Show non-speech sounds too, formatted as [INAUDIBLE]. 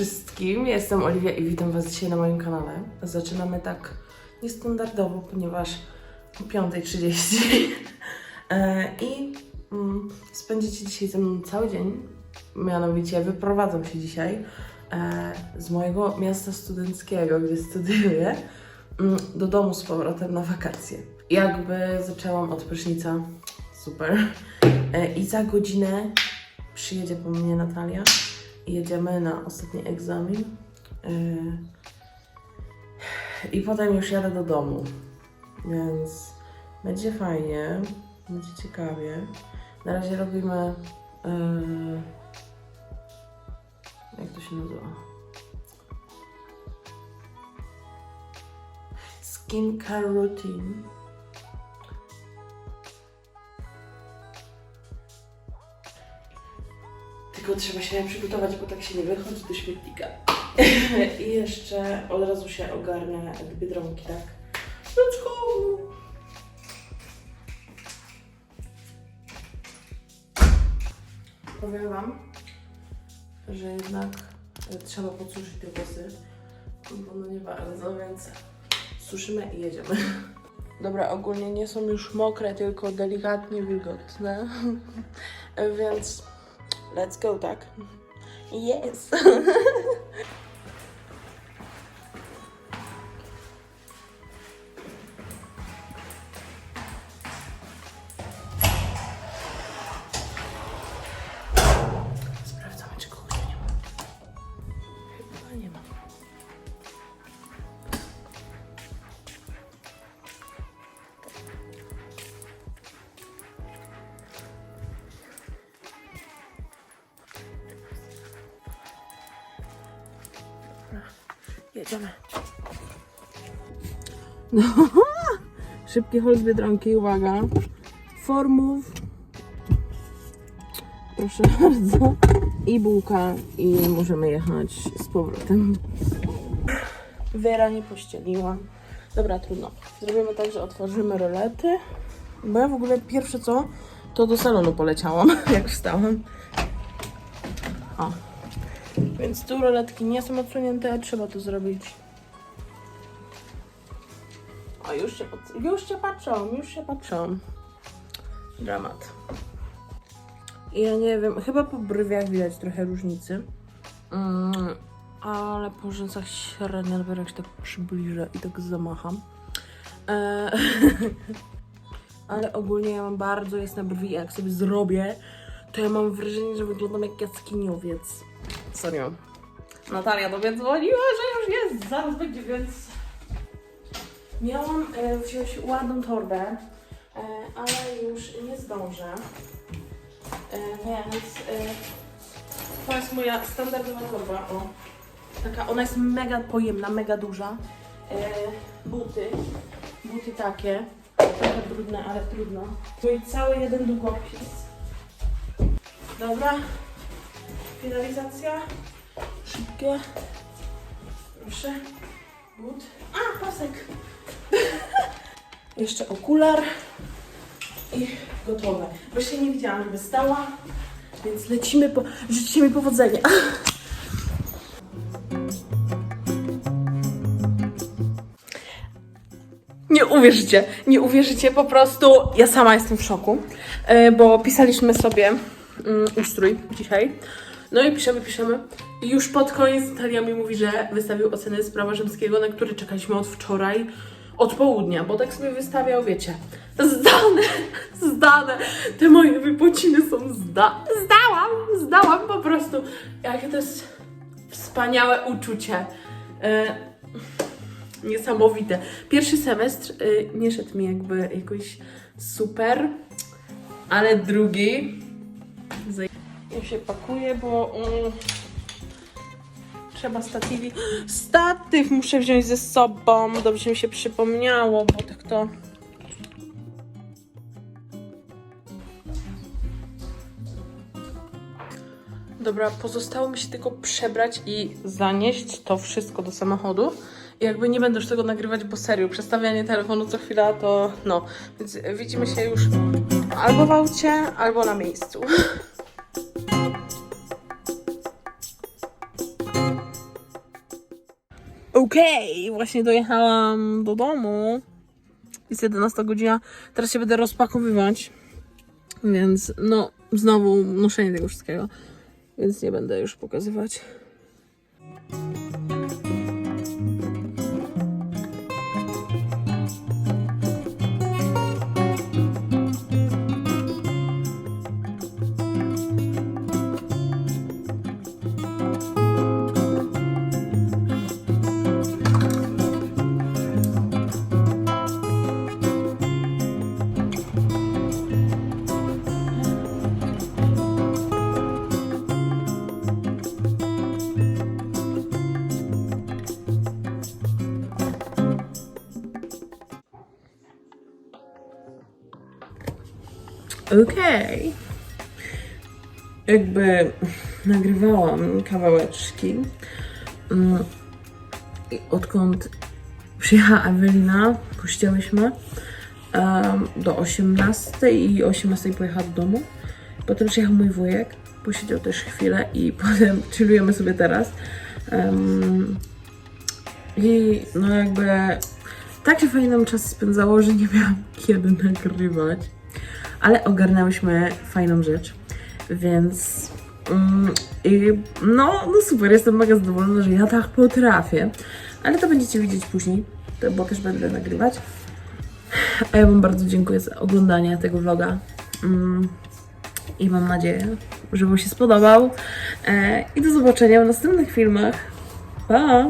wszystkim, jestem Oliwia i witam Was dzisiaj na moim kanale. Zaczynamy tak niestandardowo, ponieważ o 5.30 [LAUGHS] E, i mm, spędzicie dzisiaj ze mną cały dzień. Mianowicie wyprowadzam się dzisiaj e, z mojego miasta studenckiego, gdzie studiuję, mm, do domu z powrotem na wakacje. Jakby zaczęłam od prysznica, super. E, I za godzinę przyjedzie po mnie Natalia jedziemy na ostatni egzamin. Yy, I potem już jadę do domu. Więc będzie fajnie, będzie ciekawie. Na razie robimy. Yy, jak to się nazywa? Skincare routine. Tylko trzeba się przygotować, bo tak się nie wychodzi do świetnika. [LAUGHS] I jeszcze od razu się ogarnę do Biedronki, tak? Let's go! Powiem Wam, że jednak e, trzeba podsuszyć te włosy, bo no nie bardzo, więc suszymy i jedziemy. [LAUGHS] Dobra, ogólnie nie są już mokre, tylko delikatnie wilgotne, [LAUGHS] więc Let's go, tak? Yes! [LAUGHS] Jedziemy. No, [LAUGHS] szybki hol z Biedronki, uwaga. Formów. Proszę bardzo. I bułka i możemy jechać z powrotem. Wera nie pościeliła. Dobra, trudno. Zrobimy tak, że otworzymy rolety. Bo ja w ogóle pierwsze co, to do salonu poleciałam, [LAUGHS] jak wstałam. O. Więc tu roletki nie są odsunięte, trzeba to zrobić. O, już się, już się patrzą, już się patrzą. Dramat. Ja nie wiem, chyba po brwiach widać trochę różnicy. Mm, ale po rzęsach średnio dopiero się tak przybliżę i tak zamacham. E, [LAUGHS] ale ogólnie ja mam bardzo jasne brwi, jak sobie zrobię, to ja mam wrażenie, że wyglądam jak jaskiniowiec. Serio. Natalia do mnie dzwoniła, że już jest, zaraz będzie, więc... Miałam e, wziąć ładną torbę, e, ale już nie zdążę. E, więc e, to jest moja standardowa torba, o. Taka, ona jest mega pojemna, mega duża. E, buty, buty takie, trochę brudne, ale trudno. Tu i cały jeden długopis. Dobra, finalizacja. Szybkie. Proszę. But. A, pasek. [LAUGHS] Jeszcze okular. I gotowe. Właśnie nie widziałam, żeby stała. Więc lecimy po... Życzcie mi powodzenia. [LAUGHS] Nie uwierzycie, nie uwierzycie, po prostu ja sama jestem w szoku, e, bo pisaliśmy sobie mm, ustrój dzisiaj. No i piszemy, piszemy. I już pod koniec Natalia mi mówi, że wystawił oceny z prawa rzymskiego, na które czekaliśmy od wczoraj, od południa, bo tak sobie wystawiał, wiecie, zdane, [LAUGHS] zdane, te moje wypociny są zda, zdałam, zdałam po prostu. Jakie to jest wspaniałe uczucie. E, niesamowite. Pierwszy semestr y, nie szedł mi jakby jakoś super, ale drugi. Ja się pakuję, bo mm, trzeba statywi. Statyw muszę wziąć ze sobą. Dobrze mi się przypomniało, bo tak to. Dobra, pozostało mi się tylko przebrać i zanieść to wszystko do samochodu. I jakby nie będę już tego nagrywać, bo serio, przestawianie telefonu co chwila to no. Więc widzimy się już albo w aucie, albo na miejscu. [LAUGHS] Okej, właśnie dojechałam do domu. Jest 11 godzina. Teraz się będę rozpakowywać. Więc no, znowu noszenie tego wszystkiego. Więc nie będę już pokazywać. Okej. Jakby nagrywałam kawałeczki. Mm, I odkąd przyjechała Ewelina, puściłyśmy em, do 18 i o 18 pojechała do domu. Potem przyjechał mój wujek, posiedział też chwilę i [LAUGHS] potem chillujemy sobie teraz. Em, I no jakby tak się fajnie nam czas spędzało, że nie miałam kiedy nagrywać ale ogarnęłyśmy fajną rzecz, więc mm, i, no, no super, jestem mega zadowolona, że ja tak potrafię, ale to będziecie widzieć później, bo też będę nagrywać. A ja Wam bardzo dziękuję za oglądanie tego vloga mm, i mam nadzieję, że Wam się spodobał e, i do zobaczenia w następnych filmach. Pa!